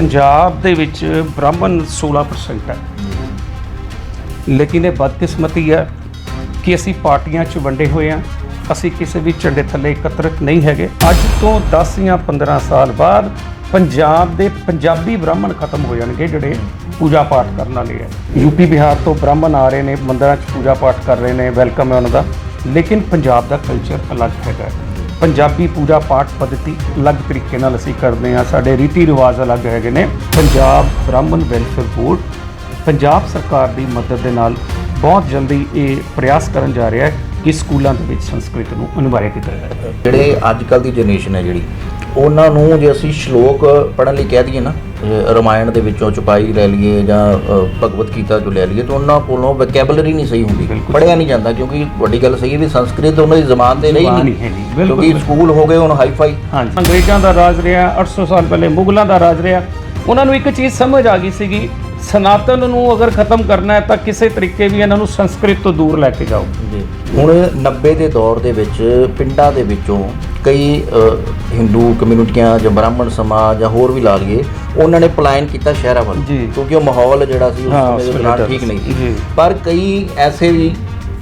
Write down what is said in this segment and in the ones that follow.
ਪੰਜਾਬ ਦੇ ਵਿੱਚ ਬ੍ਰਾਹਮਣ 16% ਹੈ। ਲੇਕਿਨ ਇਹ ਬਦਕਿਸਮਤੀ ਹੈ ਕਿ ਅਸੀਂ ਪਾਰਟੀਆਂ 'ਚ ਵੰਡੇ ਹੋਏ ਹਾਂ। ਅਸੀਂ ਕਿਸੇ ਵੀ ਝੰਡੇ ਥੱਲੇ ਇਕੱਤਰਿਤ ਨਹੀਂ ਹੈਗੇ। ਅੱਜ ਤੋਂ 10 ਜਾਂ 15 ਸਾਲ ਬਾਅਦ ਪੰਜਾਬ ਦੇ ਪੰਜਾਬੀ ਬ੍ਰਾਹਮਣ ਖਤਮ ਹੋ ਜਾਣਗੇ ਜਿਹੜੇ ਪੂਜਾ ਪਾਠ ਕਰਨ ਵਾਲੇ ਹੈ। ਯੂਪੀ ਬਿਹਾਰ ਤੋਂ ਬ੍ਰਾਹਮਣ ਆ ਰਹੇ ਨੇ, ਮੰਦਰਾਂ 'ਚ ਪੂਜਾ ਪਾਠ ਕਰ ਰਹੇ ਨੇ, ਵੈਲਕਮ ਹੈ ਉਹਨਾਂ ਦਾ। ਲੇਕਿਨ ਪੰਜਾਬ ਦਾ ਕਲਚਰ ਅਲੱਗ ਹੈਗਾ ਪੰਜਾਬੀ ਪੂਜਾ ਪਾਠ ਪद्धਤੀ ਅਲੱਗ ਤਰੀਕੇ ਨਾਲ ਅਸੀਂ ਕਰਦੇ ਹਾਂ। ਸਾਡੇ ਰੀਤੀ ਰਿਵਾਜ ਅਲੱਗ ਹੈਗੇ ਨੇ। ਪੰਜਾਬ ਬ੍ਰਾਹਮਣ ਵੈਲਫੇਅਰ ਬੋਰਡ, ਪੰਜਾਬ ਸਰਕਾਰ ਦੀ ਮਦਦ ਦੇ ਨਾਲ ਬਹੁਤ ਜਲਦੀ ਇਹ ਪ੍ਰਯਾਸ ਕਰਨ ਜਾ ਰਿਹਾ ਹੈ ਕਿ ਸਕੂਲਾਂ ਦੇ ਵਿੱਚ ਸੰਸਕ੍ਰਿਤ ਨੂੰ ਅਨਿਵਾਰਿਆ ਕੀਤਾ ਜਾਵੇ। ਜਿਹੜੇ ਅੱਜ ਕੱਲ ਦੀ ਜਨਰੇਸ਼ਨ ਹੈ ਜਿਹੜੀ ਉਹਨਾਂ ਨੂੰ ਜੇ ਅਸੀਂ ਸ਼ਲੋਕ ਪੜ੍ਹਨ ਲਈ ਕਹਿ ਦਈਏ ਨਾ ਰਾਮਾਇਣ ਦੇ ਵਿੱਚੋਂ ਚੁਪਾਈ ਲੈ ਲਈਏ ਜਾਂ ਭਗਵਤ ਗੀਤਾ ਜੋ ਲੈ ਲਈਏ ਤਾਂ ਉਹਨਾਂ ਕੋਲੋਂ ਵੋਕੈਬਲਰੀ ਨਹੀਂ ਸਹੀ ਹੁੰਦੀ। ਪੜ੍ਹਿਆ ਨਹੀਂ ਜਾਂਦਾ ਕਿਉਂਕਿ ਵੱਡੀ ਗੱਲ ਸਹੀ ਹੈ ਵੀ ਸੰਸਕ੍ਰਿਤ ਉਹਨਾਂ ਦੀ ਜ਼ਬਾਨ ਤੇ ਨਹੀਂ। ਕਿਉਂਕਿ ਸਕੂਲ ਹੋ ਗਏ ਹੁਣ ਹਾਈ-ਫਾਈ। ਹਾਂਜੀ। ਅੰਗਰੇਜ਼ਾਂ ਦਾ ਰਾਜ ਰਿਹਾ 800 ਸਾਲ ਪਹਿਲੇ ਮੁਗਲਾਂ ਦਾ ਰਾਜ ਰਿਹਾ। ਉਹਨਾਂ ਨੂੰ ਇੱਕ ਚੀਜ਼ ਸਮਝ ਆ ਗਈ ਸੀਗੀ ਸਨਾਤਨ ਨੂੰ ਅਗਰ ਖਤਮ ਕਰਨਾ ਹੈ ਤਾਂ ਕਿਸੇ ਤਰੀਕੇ ਵੀ ਇਹਨਾਂ ਨੂੰ ਸੰਸਕ੍ਰਿਤ ਤੋਂ ਦੂਰ ਲੈ ਕੇ ਜਾਓ। ਜੀ। ਹੁਣ 90 ਦੇ ਦੌਰ ਦੇ ਵਿੱਚ ਪਿੰਡਾਂ ਦੇ ਵਿੱਚੋਂ ਕਈ ਹਿੰਦੂ ਕਮਿਊਨਿਟੀਆਂ ਜਾਂ ਬ੍ਰਾਹਮਣ ਸਮਾਜ ਜਾਂ ਹੋਰ ਵੀ ਲਾ ਲਈਏ ਉਹਨਾਂ ਨੇ ਪਲਾਇਨ ਕੀਤਾ ਸ਼ਹਿਰਾਂ ਵੱਲ। ਕਿਉਂਕਿ ਉਹ ਮਾਹੌਲ ਜਿਹੜਾ ਸੀ ਉਸ ਸਮੇਂ ਦੇ ਦੌਰਾਨ ਠੀਕ ਨਹੀਂ। ਸੀ ਪਰ ਕਈ ਐਸੇ ਵੀ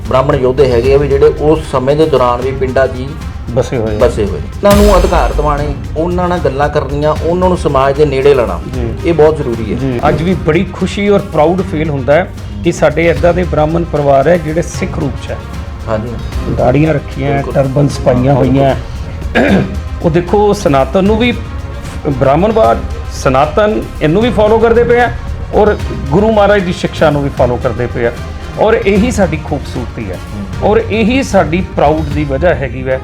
ਬ੍ਰਾਹਮਣ ਯੋਧੇ ਹੈਗੇ ਆ ਵੀ ਜਿਹੜੇ ਉਸ ਸਮੇਂ ਦੇ ਦੌਰਾਨ ਵੀ ਪਿੰਡਾਂ 'ਚ ਹੀ ਬਸੇ ਹੋਏ। ਬਸੇ ਹੋਏ ਨੇ। ਉਹਨਾਂ ਨੂੰ ਅਧਿਕਾਰ ਦਿਵਾਣੇ ਉਹਨਾਂ ਨਾਲ ਗੱਲਾਂ ਕਰਨੀਆਂ ਉਹਨਾਂ ਨੂੰ ਸਮਾਜ ਦੇ ਨੇੜੇ ਲਾਣਾ। ਇਹ ਬਹੁਤ ਜ਼ਰੂਰੀ ਹੈ ਅੱਜ ਵੀ ਬੜੀ ਖੁਸ਼ੀ ਔਰ ਪ੍ਰਾਊਡ ਫੀਲ ਹੁੰਦਾ ਹੈ ਕਿ ਸਾਡੇ ਇਦਾਂ ਦੇ ਬ੍ਰਾਹਮਣ ਪਰਿਵਾਰ ਹੈ ਜਿਹੜੇ ਸਿੱਖ ਰੂਪ 'ਚ ਹੈ ਹਾਂਜੀ ਦਾੜੀਆਂ ਰੱਖੀਆਂ। ਟਰਬਨਸ ਪਾਈਆਂ ਹੋਈਆਂ। ਉਹ ਦੇਖੋ ਸਨਾਤਨ ਨੂੰ ਵੀ ਬ੍ਰਾਹਮਣਵਾਦ ਸਨਾਤਨ ਇਹਨੂੰ ਵੀ ਫੋਲੋ ਕਰਦੇ ਪਏ ਆ ਔਰ ਗੁਰੂ ਮਹਾਰਾਜ ਦੀ ਸਿੱਖਿਆ ਨੂੰ ਵੀ ਫੋਲੋ ਕਰਦੇ ਪਏ ਆ। ਔਰ ਇਹੀ ਸਾਡੀ ਖੂਬਸੂਰਤੀ ਹੈ। ਔਰ ਇਹੀ ਸਾਡੀ ਪ੍ਰਾਊਡ ਦੀ ਵਜ੍ਹਾ ਹੈਗੀ ਵੈ।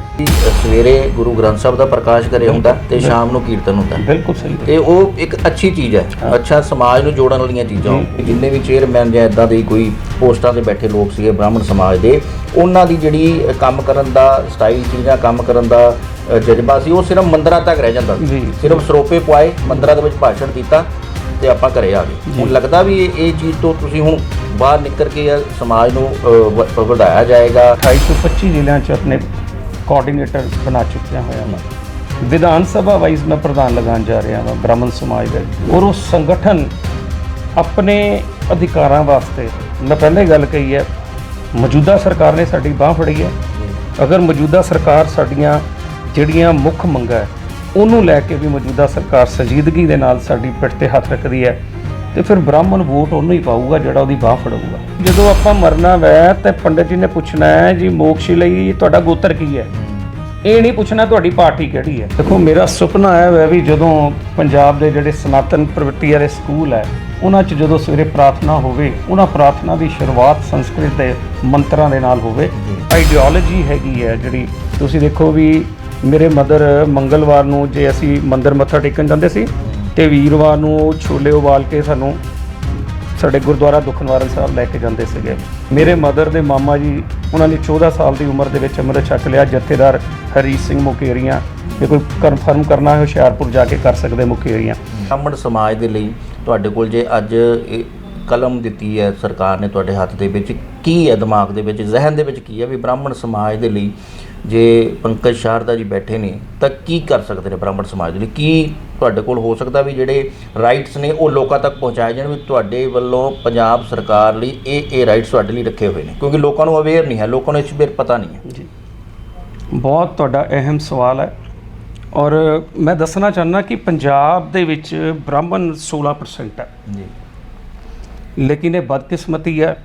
ਸਵੇਰੇ ਗੁਰੂ ਗ੍ਰੰਥ ਸਾਹਿਬ ਦਾ ਪ੍ਰਕਾਸ਼ ਕਰਿਆ ਹੁੰਦਾ ਤੇ ਸ਼ਾਮ ਨੂੰ ਕੀਰਤਨ ਹੁੰਦਾ। ਬਿਲਕੁਲ ਸਹੀ। ਤੇ ਉਹ ਇੱਕ ਅੱਛੀ ਚੀਜ਼ ਹੈ। ਅੱਛਾ ਸਮਾਜ ਨੂੰ ਜੋੜਨ ਵਾਲੀਆਂ ਚੀਜ਼ਾਂ। ਜਿੰਨੇ ਵੀ ਚੇਅਰਮੈਨ ਜਾਂ ਇਦਾਂ ਦੇ ਕੋਈ ਪੋਸਟਾਂ ਤੇ ਬੈਠੇ ਲੋਕ ਸੀਗੇ ਬ੍ਰਾਹਮਣ ਸਮਾਜ ਦੇ ਉਹਨਾਂ ਦੀ ਜਿਹੜੀ ਕੰਮ ਕਰਨ ਦਾ ਸਟਾਈਲ ਸੀ ਜਾਂ ਕੰਮ ਕਰਨ ਦਾ ਜਜ਼ਬਾ ਸੀ ਉਹ ਸਿਰਫ ਮੰਦਰਾਂ ਤੱਕ ਰਹਿ ਜਾਂਦਾ ਸੀ। ਸਿਰਫ ਸਰੋਪੇ ਪਵਾਏ ਮੰਦਰਾਂ ਦੇ ਵਿੱਚ ਭਾਸ਼ਣ ਕੀਤਾ ਤੇ ਆਪਾਂ ਘਰੇ ਆ ਗਏ। ਹੁਣ ਲੱਗਦਾ ਵੀ ਇਹ ਇਹ ਚੀਜ਼ ਤੋਂ ਤੁਸੀਂ ਹੁਣ ਬਾਹਰ ਨਿਕਲ ਕੇ ਇਹ ਸਮਾਜ ਨੂੰ ਅ, ਵ- ਵਧਾਇਆ ਜਾਏਗਾ। 28 ਤੋਂ 25 ਜ਼ਿਲ੍ਹਿਆਂ 'ਚ ਆਪਣੇ ਕੋਆਰਡੀਨੇਟਰ ਬਣਾ ਚੁੱਕਿਆ ਹੋਇਆ ਮੈਂ। ਵਿਧਾਨ ਸਭਾ ਵਾਈਜ਼ ਮੈਂ ਪ੍ਰਧਾਨ ਲਗਾਉਣ ਜਾ ਰਿਹਾ ਹਾਂ ਬ੍ਰਾਹਮਣ ਸਮਾਜ ਦੇ। ਔਰ ਉਹ ਸੰਗਠਨ ਆਪਣੇ ਅਧਿਕਾਰਾਂ ਵਾਸਤੇ ਮੈਂ ਪਹਿਲਾਂ ਹੀ ਗੱਲ ਕਹੀ ਹੈ ਮੌਜੂਦਾ ਸਰਕਾਰ ਨੇ ਸਾਡੀ ਬਾਹ ਫੜੀ ਹੈ। ਅਗਰ ਮੌਜੂਦਾ ਸਰਕਾਰ ਸਾਡੀਆਂ ਜਿਹੜੀਆਂ ਮੁੱਖ ਮੰਗਾਂ ਹੈ ਉਹਨੂੰ ਲੈ ਕੇ ਵੀ ਮੌਜੂਦਾ ਸਰਕਾਰ ਸੰਜੀਦਗੀ ਦੇ ਨਾਲ ਸਾਡੀ ਪਿੱਠ ਤੇ ਹੱਥ ਰੱਖਦੀ ਹੈ ਤੇ ਫਿਰ ਬ੍ਰਾਹਮਣ ਵੋਟ ਉਹਨੂੰ ਹੀ ਪਾਊਗਾ ਜਿਹੜਾ ਉਹਦੀ ਬਾਹ ਫੜੂਗਾ ਜਦੋਂ ਆਪਾਂ ਮਰਨਾ ਵੈ ਤੇ ਪੰਡਤ ਜੀ ਨੇ ਪੁੱਛਣਾ ਹੈ, ਜੀ ਮੋਕਸ਼ ਲਈ ਤੁਹਾਡਾ ਗੋਤਰ ਕੀ ਹੈ? ਇਹ ਨਹੀਂ ਪੁੱਛਣਾ ਤੁਹਾਡੀ ਪਾਰਟੀ ਕਿਹੜੀ ਹੈ। ਦੇਖੋ, ਮੇਰਾ ਸੁਪਨਾ ਹੈ ਵੈ ਵੀ ਜਦੋਂ ਪੰਜਾਬ ਦੇ ਜਿਹੜੇ ਸਨਾਤਨ ਪ੍ਰਵਿਰਤੀ ਵਾਲੇ ਸਕੂਲ ਹੈ, ਉਹਨਾਂ 'ਚ ਜਦੋਂ ਸਵੇਰੇ ਪ੍ਰਾਰਥਨਾ ਹੋਵੇ, ਉਹਨਾਂ ਪ੍ਰਾਰਥਨਾ ਦੀ ਸ਼ੁਰੂਆਤ ਸੰਸਕ੍ਰਿਤ ਦੇ ਮੰਤਰਾਂ ਦੇ ਨਾਲ ਹੋਵੇ। ਆਈਡੀਓਲੋਜੀ ਹੈਗੀ ਹੈ ਜਿਹੜੀ, ਤੁਸੀਂ ਦੇਖੋ ਵੀ ਮੇਰੇ ਮਦਰ ਮੰਗਲਵਾਰ ਨੂੰ ਜੇ ਅਸੀਂ ਮੰਦਰ ਮੱਥਾ ਟੇਕਣ ਜਾਂਦੇ ਸੀ ਤੇ ਵੀਰਵਾਰ ਨੂੰ ਉਹ ਛੋਲੇ ਉਬਾਲ ਕੇ ਸਾਨੂੰ ਸਾਡੇ ਗੁਰਦੁਆਰਾ ਦੁਖਨਿਵਾਰਨ ਸਾਹਿਬ ਲੈ ਕੇ ਜਾਂਦੇ ਸੀਗੇ। ਮੇਰੇ ਮਦਰ ਦੇ ਮਾਮਾ ਜੀ, ਉਹਨਾਂ ਨੇ 14 ਸਾਲ ਦੀ ਉਮਰ ਦੇ ਵਿੱਚ ਅੰਮ੍ਰਿਤ ਛਕ ਲਿਆ। ਜਥੇਦਾਰ ਹਰੀ ਸਿੰਘ ਮੁਕੇਰੀਆਂ ਜੇ ਕੋਈ ਕਨਫਰਮ ਕਰਨਾ ਹੈ, ਹੁਸ਼ਿਆਰਪੁਰ ਜਾ ਕੇ ਕਰ ਸਕਦੇ ਮੁਕੇਰੀਆਂ। ਬ੍ਰਾਹਮਣ ਸਮਾਜ ਦੇ ਲਈ ਤੁਹਾਡੇ ਕੋਲ ਜੇ ਅੱਜ ਇਹ ਕਲਮ ਦਿੱਤੀ ਹੈ ਸਰਕਾਰ ਨੇ ਤੁਹਾਡੇ ਹੱਥ ਦੇ ਵਿੱਚ, ਕੀ ਹੈ ਦਿਮਾਗ ਦੇ ਵਿੱਚ, ਜ਼ਿਹਨ ਦੇ ਵਿੱਚ ਕੀ ਹੈ ਵੀ ਬ੍ਰਾਹਮਣ ਸਮਾਜ ਦੇ ਲਈ ਜੇ ਪੰਕਜ ਸ਼ਾਰਦਾ ਜੀ ਬੈਠੇ ਨੇ ਤਾਂ ਕੀ ਕਰ ਸਕਦੇ ਨੇ ਬ੍ਰਾਹਮਣ ਸਮਾਜ ਦੇ ਲਈ? ਕੀ ਤੁਹਾਡੇ ਕੋਲ ਹੋ ਸਕਦਾ ਵੀ ਜਿਹੜੇ ਰਾਈਟਸ ਨੇ ਉਹ ਲੋਕਾਂ ਤੱਕ ਪਹੁੰਚਾਏ ਜਾਣ ਵੀ ਤੁਹਾਡੇ ਵੱਲੋਂ ਪੰਜਾਬ ਸਰਕਾਰ ਲਈ ਇਹ ਇਹ ਰਾਈਟਸ ਤੁਹਾਡੇ ਲਈ ਰੱਖੇ ਹੋਏ ਨੇ? ਕਿਉਂਕਿ ਲੋਕਾਂ ਨੂੰ ਅਵੇਅਰ ਨਹੀਂ ਹੈ ਲੋਕਾਂ ਨੂੰ ਇਸ ਬਾਰੇ ਪਤਾ ਨਹੀਂ ਹੈ। ਜੀ। ਬਹੁਤ ਤੁਹਾਡਾ ਅਹਿਮ ਸਵਾਲ ਹੈ। ਔਰ ਮੈਂ ਦੱਸਣਾ ਚਾਹੁੰਦਾ ਕਿ ਪੰਜਾਬ ਦੇ ਵਿੱਚ ਬ੍ਰਾਹਮਣ 16% ਹੈ। ਜੀ। ਲੇਕਿਨ ਇਹ ਬਦਕਿਸਮਤੀ ਹੈ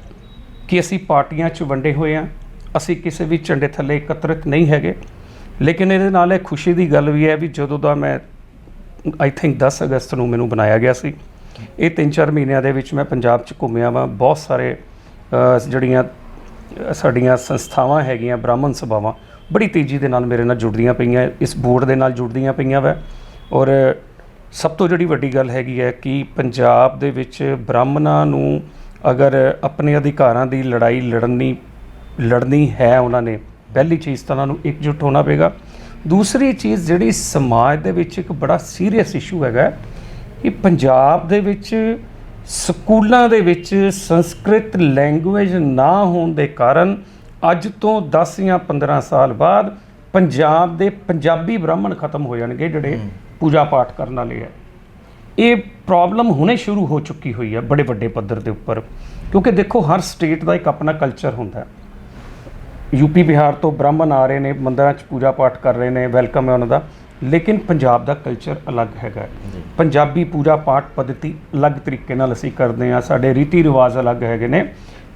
ਕਿ ਅਸੀਂ ਪਾਰਟੀਆਂ 'ਚ ਵੰਡੇ ਹੋਏ ਹਾਂ। ਅਸੀਂ ਕਿਸੇ ਵੀ ਝੰਡੇ ਥੱਲੇ ਇਕੱਤਰਿਤ ਨਹੀਂ ਹੈਗੇ। ਲੇਕਿਨ ਇਹਦੇ ਨਾਲ ਇਹ ਖੁਸ਼ੀ ਦੀ ਗੱਲ ਵੀ ਹੈ ਵੀ ਜਦੋਂ ਦਾ ਮੈਂ ਆਈ ਥਿੰਕ 10 ਅਗਸਤ ਨੂੰ ਮੈਨੂੰ ਬਣਾਇਆ ਗਿਆ ਸੀ, ਇਹ 3-4 ਮਹੀਨਿਆਂ ਦੇ ਵਿੱਚ ਮੈਂ ਪੰਜਾਬ 'ਚ ਘੁੰਮਿਆ ਵਾਂ। ਬਹੁਤ ਸਾਰੇ ਜਿਹੜੀਆਂ ਸਾਡੀਆਂ ਸੰਸਥਾਵਾਂ ਹੈਗੀਆਂ, ਬ੍ਰਾਹਮਣ ਸਭਾਵਾਂ, ਬੜੀ ਤੇਜ਼ੀ ਦੇ ਨਾਲ ਮੇਰੇ ਨਾਲ ਜੁੜਦੀਆਂ ਪਈਆਂ, ਇਸ ਬੋਰਡ ਦੇ ਨਾਲ ਜੁੜਦੀਆਂ ਪਈਆਂ ਵਾ। ਔਰ ਸਭ ਤੋਂ ਜਿਹੜੀ ਵੱਡੀ ਗੱਲ ਹੈਗੀ ਹੈ ਕਿ ਪੰਜਾਬ ਦੇ ਵਿੱਚ ਬ੍ਰਾਹਮਣਾਂ ਨੂੰ ਅਗਰ ਆਪਣੇ ਅਧਿਕਾਰਾਂ ਦੀ ਲੜਾਈ ਲੜਨੀ ਲੜਨੀ ਹੈ ਉਹਨਾਂ ਨੇ। ਪਹਿਲੀ ਚੀਜ਼ ਤਾਂ ਉਹਨਾਂ ਨੂੰ ਇਕਜੁੱਟ ਹੋਣਾ ਪਏਗਾ। ਦੂਸਰੀ ਚੀਜ਼ ਜਿਹੜੀ ਸਮਾਜ ਦੇ ਵਿੱਚ ਇੱਕ ਬੜਾ ਸੀਰੀਅਸ ਇਸ਼ੂ ਹੈਗਾ ਕਿ ਪੰਜਾਬ ਦੇ ਵਿੱਚ ਸਕੂਲਾਂ ਦੇ ਵਿੱਚ ਸੰਸਕ੍ਰਿਤ ਲੈਂਗੁਏਜ ਨਾ ਹੋਣ ਦੇ ਕਾਰਨ ਅੱਜ ਤੋਂ 10 ਜਾਂ 15 ਸਾਲ ਬਾਅਦ ਪੰਜਾਬ ਦੇ ਪੰਜਾਬੀ ਬ੍ਰਾਹਮਣ ਖਤਮ ਹੋ ਜਾਣਗੇ ਜਿਹੜੇ ਪੂਜਾ ਪਾਠ ਕਰਨ ਵਾਲੇ ਹੈ। ਇਹ ਪ੍ਰੋਬਲਮ ਹੁਣੇ ਸ਼ੁਰੂ ਹੋ ਚੁੱਕੀ ਹੋਈ ਹੈ ਬੜੇ ਵੱਡੇ ਪੱਧਰ ਦੇ ਉੱਪਰ। ਕਿਉਂਕਿ ਦੇਖੋ ਹਰ ਸਟੇਟ ਦਾ ਇੱਕ ਆਪਣਾ ਕਲਚਰ ਹੁੰਦਾ ਹੈ। ਯੂਪੀ ਬਿਹਾਰ ਤੋਂ ਬ੍ਰਾਹਮਣ ਆ ਰਹੇ ਨੇ ਮੰਦਰਾਂ 'ਚ ਪੂਜਾ ਪਾਠ ਕਰ ਰਹੇ ਨੇ ਵੈਲਕਮ ਹੈ ਉਹਨਾਂ ਦਾ। ਲੇਕਿਨ ਪੰਜਾਬ ਦਾ ਕਲਚਰ ਅਲੱਗ ਹੈਗਾ। ਪੰਜਾਬੀ ਪੂਜਾ ਪਾਠ ਪद्धਤੀ ਅਲੱਗ ਤਰੀਕੇ ਨਾਲ ਅਸੀਂ ਕਰਦੇ ਹਾਂ ਸਾਡੇ ਰੀਤੀ ਰਿਵਾਜ ਅਲੱਗ ਹੈਗੇ ਨੇ।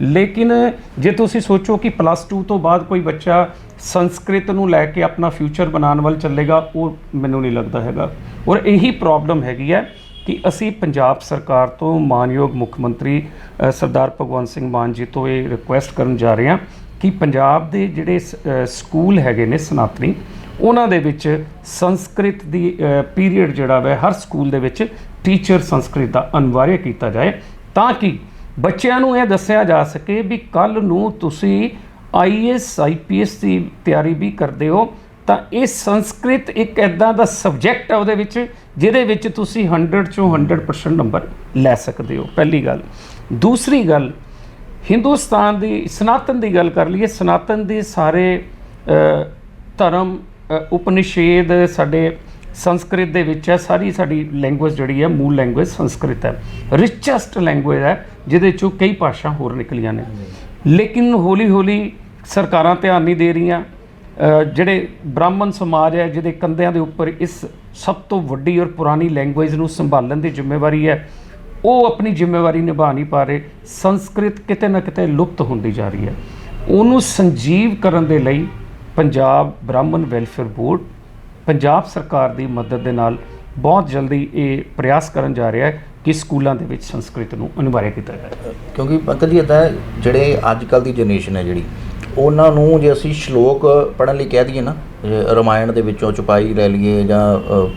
ਲੇਕਿਨ ਜੇ ਤੁਸੀਂ ਸੋਚੋ ਕਿ ਪਲੱਸ 2 ਤੋਂ ਬਾਅਦ ਕੋਈ ਬੱਚਾ ਸੰਸਕ੍ਰਿਤ ਨੂੰ ਲੈ ਕੇ ਆਪਣਾ ਫਿਊਚਰ ਬਣਾਉਣ ਵੱਲ ਚੱਲੇਗਾ ਉਹ ਮੈਨੂੰ ਨਹੀਂ ਲੱਗਦਾ ਹੈਗਾ। ਔਰ ਇਹੀ ਪ੍ਰੋਬਲਮ ਹੈਗੀ ਹੈ ਕਿ ਅਸੀਂ ਪੰਜਾਬ ਸਰਕਾਰ ਤੋਂ ਮਾਨਯੋਗ ਮੁੱਖ ਮੰਤਰੀ ਸਰਦਾਰ ਭਗਵੰਤ ਸਿੰਘ ਮਾਨ ਜੀ ਤੋਂ ਇਹ ਰਿਕੁਐਸਟ ਕਰਨ ਜਾ ਰਹੇ ਹਾਂ ਕਿ ਪੰਜਾਬ ਦੇ ਜਿਹੜੇ ਸ- ਸਕੂਲ ਹੈਗੇ ਨੇ ਸਨਾਤਨੀ, ਉਹਨਾਂ ਦੇ ਵਿੱਚ ਸੰਸਕ੍ਰਿਤ ਦੀ ਪੀਰੀਅਡ ਜਿਹੜਾ ਵਾ, ਹਰ ਸਕੂਲ ਦੇ ਵਿੱਚ ਟੀਚਰ ਸੰਸਕ੍ਰਿਤ ਦਾ ਅਨਿਵਾਰਿਆ ਕੀਤਾ ਜਾਏ ਤਾਂ ਕਿ ਬੱਚਿਆਂ ਨੂੰ ਇਹ ਦੱਸਿਆ ਜਾ ਸਕੇ ਵੀ ਕੱਲ ਨੂੰ ਤੁਸੀਂ ਆਈਐਸ ਆਈਪੀਐਸ ਦੀ ਤਿਆਰੀ ਵੀ ਕਰਦੇ ਹੋ ਤਾਂ ਇਹ ਸੰਸਕ੍ਰਿਤ ਇੱਕ ਐਦਾਂ ਦਾ ਸਬਜੈਕਟ ਹੈ ਉਹਦੇ ਵਿੱਚ ਜਿਹਦੇ ਵਿੱਚ ਤੁਸੀਂ 100 ਚੋਂ 100% ਨੰਬਰ ਲੈ ਸਕਦੇ ਹੋ, ਪਹਿਲੀ ਗੱਲ। ਦੂਸਰੀ ਗੱਲ ਹਿੰਦੁਸਤਾਨ ਦੀ, ਸਨਾਤਨ ਦੀ ਗੱਲ ਕਰ ਲਈਏ, ਸਨਾਤਨ ਦੇ ਸਾਰੇ ਧਰਮ ਉਪਨਿਸ਼ੇਦ ਸਾਡੇ ਸੰਸਕ੍ਰਿਤ ਦੇ ਵਿੱਚ ਹੈ, ਸਾਰੀ ਸਾਡੀ ਲੈਂਗੁਏਜ ਜਿਹੜੀ ਹੈ, ਮੂਲ ਲੈਂਗੁਏਜ ਸੰਸਕ੍ਰਿਤ ਹੈ। ਰਿਚੈਸਟ ਲੈਂਗੁਏਜ ਹੈ, ਜਿਹਦੇ ਚੋਂ ਕਈ ਭਾਸ਼ਾ ਹੋਰ ਨਿਕਲੀਆਂ ਨੇ। ਲੇਕਿਨ ਹੌਲੀ ਹੌਲੀ ਸਰਕਾਰਾਂ ਧਿਆਨ ਨਹੀਂ ਦੇ ਰਹੀਆਂ। ਜਿਹੜੇ ਬ੍ਰਾਹਮਣ ਸਮਾਜ ਹੈ, ਜਿਹਦੇ ਕੰਧਿਆਂ ਦੇ ਉੱਪਰ ਇਸ ਸਭ ਤੋਂ ਵੱਡੀ ਔਰ ਪੁਰਾਣੀ ਲੈਂਗੁਏਜ ਨੂੰ ਸੰਭਾਲਣ ਦੀ ਜ਼ਿੰਮੇਵਾਰੀ ਹੈ ਉਹ ਆਪਣੀ ਜ਼ਿੰਮੇਵਾਰੀ ਨਿਭਾ ਨਹੀਂ ਪਾ ਰਹੇ। ਸੰਸਕ੍ਰਿਤ ਕਿਤੇ ਨਾ ਕਿਤੇ ਲੁਪਤ ਹੁੰਦੀ ਜਾ ਰਹੀ ਹੈ। ਉਹਨੂੰ ਸੰਜੀਵ ਕਰਨ ਦੇ ਲਈ ਪੰਜਾਬ ਬ੍ਰਾਹਮਣ ਵੈਲਫੇਅਰ ਬੋਰਡ, ਪੰਜਾਬ ਸਰਕਾਰ ਦੀ ਮਦਦ ਦੇ ਨਾਲ ਬਹੁਤ ਜਲਦੀ ਇਹ ਪ੍ਰਯਾਸ ਕਰਨ ਜਾ ਰਿਹਾ ਹੈ ਕਿ ਸਕੂਲਾਂ ਦੇ ਵਿੱਚ ਸੰਸਕ੍ਰਿਤ ਨੂੰ ਅਨਿਵਾਰਿਆ ਕੀਤਾ ਜਾਵੇ। ਕਿਉਂਕਿ ਪੰਕਜ ਜੀ ਇਦਾਂ ਜਿਹੜੇ ਅੱਜ ਕੱਲ ਦੀ ਜਨਰੇਸ਼ਨ ਹੈ ਜਿਹੜੀ ਉਹਨਾਂ ਨੂੰ ਜੇ ਅਸੀਂ ਸ਼ਲੋਕ ਪੜ੍ਹਨ ਲਈ ਕਹਿ ਦਈਏ ਨਾ ਰਮਾਇਣ ਦੇ ਵਿੱਚੋਂ ਚੁਪਾਈ ਲੈ ਲਈਏ ਜਾਂ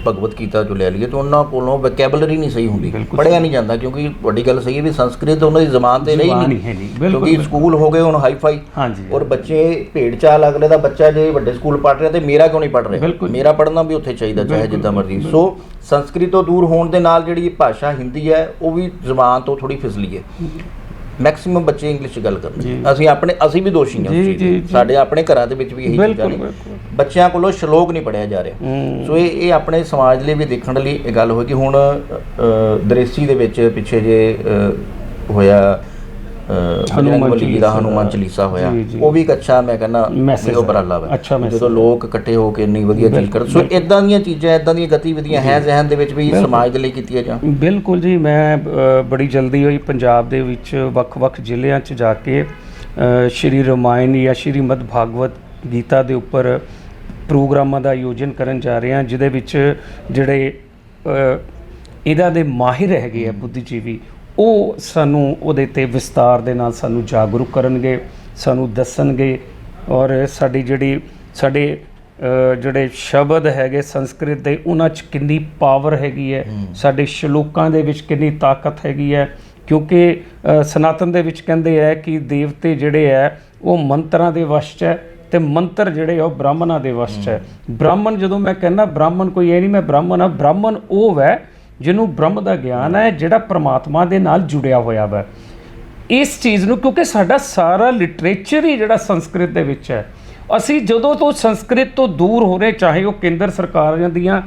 ਭਗਵਤ ਗੀਤਾ ਚੋਂ ਲੈ ਲਈਏ ਤਾਂ ਉਹਨਾਂ ਕੋਲੋਂ ਵੋਕੈਬਲਰੀ ਨਹੀਂ ਸਹੀ ਹੁੰਦੀ। ਪੜ੍ਹਿਆ ਨਹੀਂ ਜਾਂਦਾ ਕਿਉਂਕਿ ਵੱਡੀ ਗੱਲ ਸਹੀ ਹੈ ਵੀ ਸੰਸਕ੍ਰਿਤ ਉਹਨਾਂ ਦੀ ਜ਼ਬਾਨ ਤੇ ਨਹੀਂ ਕਿਉਂਕਿ ਸਕੂਲ ਹੋ ਗਏ ਹੁਣ ਹਾਈ ਫਾਈ ਹਾਂਜੀ। ਔਰ ਬੱਚੇ ਭੇਡ ਚਾਲ ਅਗਲੇ ਦਾ ਬੱਚਾ ਜੇ ਵੱਡੇ ਸਕੂਲ ਪੜ੍ਹ ਰਿਹਾ ਤੇ ਮੇਰਾ ਕਿਉਂ ਨਹੀਂ ਪੜ੍ਹ ਰਿਹਾ। ਮੇਰਾ ਪੜ੍ਹਨਾ ਵੀ ਉੱਥੇ ਚਾਹੀਦਾ ਚਾਹੇ ਜਿੱਦਾਂ ਮਰਜ਼ੀ। ਸੋ ਸੰਸਕ੍ਰਿਤ ਤੋਂ ਦੂਰ ਹੋਣ ਦੇ ਨਾਲ ਜਿਹੜੀ ਭਾਸ਼ਾ ਹਿੰਦੀ ਹੈ ਉਹ ਵੀ ਜ਼ੁਬਾਨ ਤੋਂ ਥੋੜੀ ਫਿਸਲੀ ਹੈ। ਮੈਕਸਿਮਮ ਬੱਚੇ ਇੰਗਲਿਸ਼ 'ਚ ਗੱਲ ਕਰਦੇ। ਅਸੀਂ ਆਪਣੇ ਅਸੀਂ ਵੀ ਦੋਸ਼ੀ ਹਾਂ ਉਸ ਚੀਜ਼। ਸਾਡੇ ਆਪਣੇ ਘਰਾਂ ਦੇ ਵਿੱਚ ਵੀ ਇਹੀ ਚੀਜ਼ਾਂ ਬਿਲਕੁਲ, ਨੇ। ਬੱਚਿਆਂ ਕੋਲੋਂ ਸ਼ਲੋਕ ਨਹੀਂ ਪੜਿਆ ਜਾ ਰਿਹਾ। ਸੋ ਇਹ ਇਹ ਆਪਣੇ ਸਮਾਜ ਲਈ ਵੀ ਦੇਖਣ ਲਈ ਇਹ ਗੱਲ ਹੋਈ ਕਿ ਹੁਣ ਦ੍ਰੇਸੀ ਦੇ ਵਿੱਚ ਪਿੱਛੇ ਜੇ ਹੋਇਆ ਹਨੂੰਮਾਨ ਜੀ ਚਾਲੀਸਾ ਹਨੂਮਾਨ। ਚਾਲੀਸਾ ਹੋਇਆ। ਜੀ, ਜੀ। ਉਹ ਵੀ ਇੱਕ ਅੱਛਾ ਮੈਂ ਕਹਿੰਦਾ ਉਹ ਉਪਰਾਲਾ message ਜਦੋਂ ਲੋਕ ਇਕੱਠੇ ਹੋ ਕੇ ਇੰਨੀ ਵਧੀਆ ਚੀਜ਼ ਕਰਦੇ ਸੋ ਇਦਾਂ ਦੀਆਂ ਚੀਜ਼ਾਂ ਇਦਾਂ ਦੀਆਂ ਗਤੀਵਿਧੀਆਂ ਹੈ ਜ਼ਿਹਨ ਦੇ ਵਿੱਚ ਵੀ ਸਮਾਜ ਦੇ ਲਈ ਕੀਤੀਆਂ ਜਾਣ। ਬਿਲਕੁਲ ਜੀ ਮੈਂ ਬੜੀ ਜਲਦੀ ਹੋਈ ਪੰਜਾਬ ਦੇ ਵਿੱਚ ਵੱਖ-ਵੱਖ ਜ਼ਿਲ੍ਹਿਆਂ 'ਚ ਜਾ ਕੇ ਸ਼੍ਰੀ ਰਮਾਇਣ ਜਾਂ ਸ਼੍ਰੀ ਮਦ ਭਾਗਵਤ ਗੀਤਾ ਦੇ ਉੱਪਰ ਪ੍ਰੋਗਰਾਮਾਂ ਦਾ ਆਯੋਜਨ ਕਰਨ ਜਾ ਰਹੇ ਹਾਂ ਜਿਹਦੇ ਵਿੱਚ ਜਿਹੜੇ ਇਹਦਾ ਦੇ ਮਾਹਿਰ ਹੈਗੇ ਆ ਬੁੱਧੀਜੀਵੀ ਉਹ ਸਾਨੂੰ ਉਹਦੇ ਤੇ ਵਿਸਤਾਰ ਦੇ ਨਾਲ ਸਾਨੂੰ ਜਾਗਰੂਕ ਕਰਨਗੇ ਸਾਨੂੰ ਦੱਸਣਗੇ ਔਰ ਸਾਡੀ ਜਿਹੜੀ ਸਾਡੇ ਜਿਹੜੇ ਸ਼ਬਦ ਹੈਗੇ ਸੰਸਕ੍ਰਿਤ ਦੇ ਉਹਨਾਂ 'ਚ ਕਿੰਨੀ ਪਾਵਰ ਹੈਗੀ ਹੈ ਸਾਡੇ ਸ਼ਲੋਕਾਂ ਦੇ ਵਿੱਚ ਕਿੰਨੀ ਤਾਕਤ ਹੈਗੀ ਹੈ ਕਿਉਂਕਿ ਸਨਾਤਨ ਦੇ ਵਿੱਚ ਕਹਿੰਦੇ ਹੈ ਕਿ ਦੇਵਤੇ ਜਿਹੜੇ ਹੈ ਉਹ ਮੰਤਰਾਂ ਦੇ ਵਸ਼ 'ਚ ਹੈ ਤੇ ਮੰਤਰ ਜਿਹੜੇ ਆ ਉਹ ਬ੍ਰਾਹਮਣਾਂ ਦੇ ਵਸ਼ 'ਚ ਹੈ। ਬ੍ਰਾਹਮਣ ਜਦੋਂ ਮੈਂ ਕਹਿੰਦਾ ਬ੍ਰਾਹਮਣ ਕੋਈ ਇਹ ਨਹੀਂ ਮੈਂ ਬ੍ਰਾਹਮਣ ਆ ਬ੍ਰਾਹਮਣ ਉਹ ਹੈ ਜਿਹਨੂੰ ਬ੍ਰਹਮ ਦਾ ਗਿਆਨ ਹੈ ਜਿਹੜਾ ਪ੍ਰਮਾਤਮਾ ਦੇ ਨਾਲ ਜੁੜਿਆ ਹੋਇਆ ਵਾ। ਇਸ ਚੀਜ਼ ਨੂੰ ਕਿਉਂਕਿ ਸਾਡਾ ਸਾਰਾ ਲਿਟਰੇਚਰ ਹੀ ਜਿਹੜਾ ਸੰਸਕ੍ਰਿਤ ਦੇ ਵਿੱਚ ਹੈ। ਅਸੀਂ ਜਦੋਂ ਤੋਂ ਸੰਸਕ੍ਰਿਤ ਤੋਂ ਦੂਰ ਹੋ ਰਹੇ ਚਾਹੇ ਉਹ ਕੇਂਦਰ ਸਰਕਾਰਾਂ ਦੀਆਂ